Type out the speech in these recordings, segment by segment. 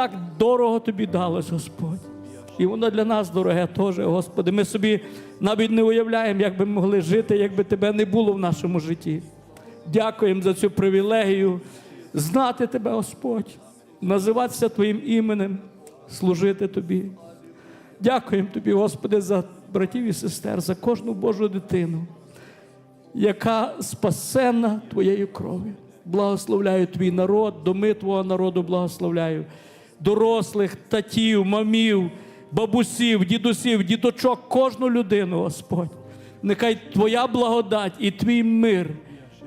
так дорого тобі далось, Господь. І воно для нас дороге теж, Господи. Ми собі навіть не уявляємо, як би могли жити, якби тебе не було в нашому житті. Дякуємо за цю привілегію знати Тебе, Господь, називатися Твоїм іменем, служити Тобі. Дякуємо Тобі, Господи, за братів і сестер, за кожну Божу дитину, яка спасена Твоєю кров'ю. Благословляю Твій народ, доми Твого народу благословляю, дорослих, татів, мамів, бабусів, дідусів, діточок, кожну людину, Господь. Нехай Твоя благодать і Твій мир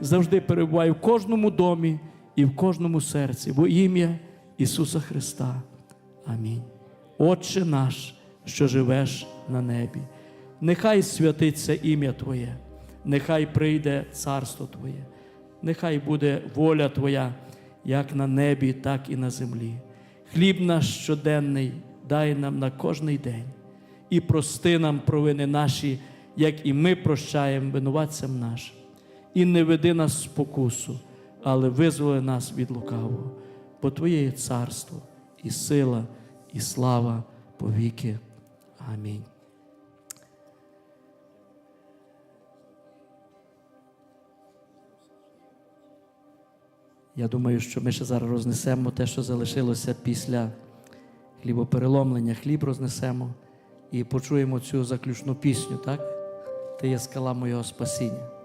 завжди перебуває в кожному домі і в кожному серці, во ім'я Ісуса Христа. Амінь. Отче наш, що живеш на небі, нехай святиться ім'я Твоє, нехай прийде царство Твоє, нехай буде воля Твоя, як на небі, так і на землі. Хліб наш щоденний дай нам на кожний день і прости нам провини наші, як і ми прощаємо винуватцям нашим. І не веди нас в спокусу, але визволи нас від лукавого, бо Твоє є царство, і сила, і слава повіки. Амінь. Я думаю, що ми ще зараз рознесемо те, що залишилося після хлібопереломлення. Хліб рознесемо і почуємо цю заключну пісню, так? Ти є скала моєго спасіння.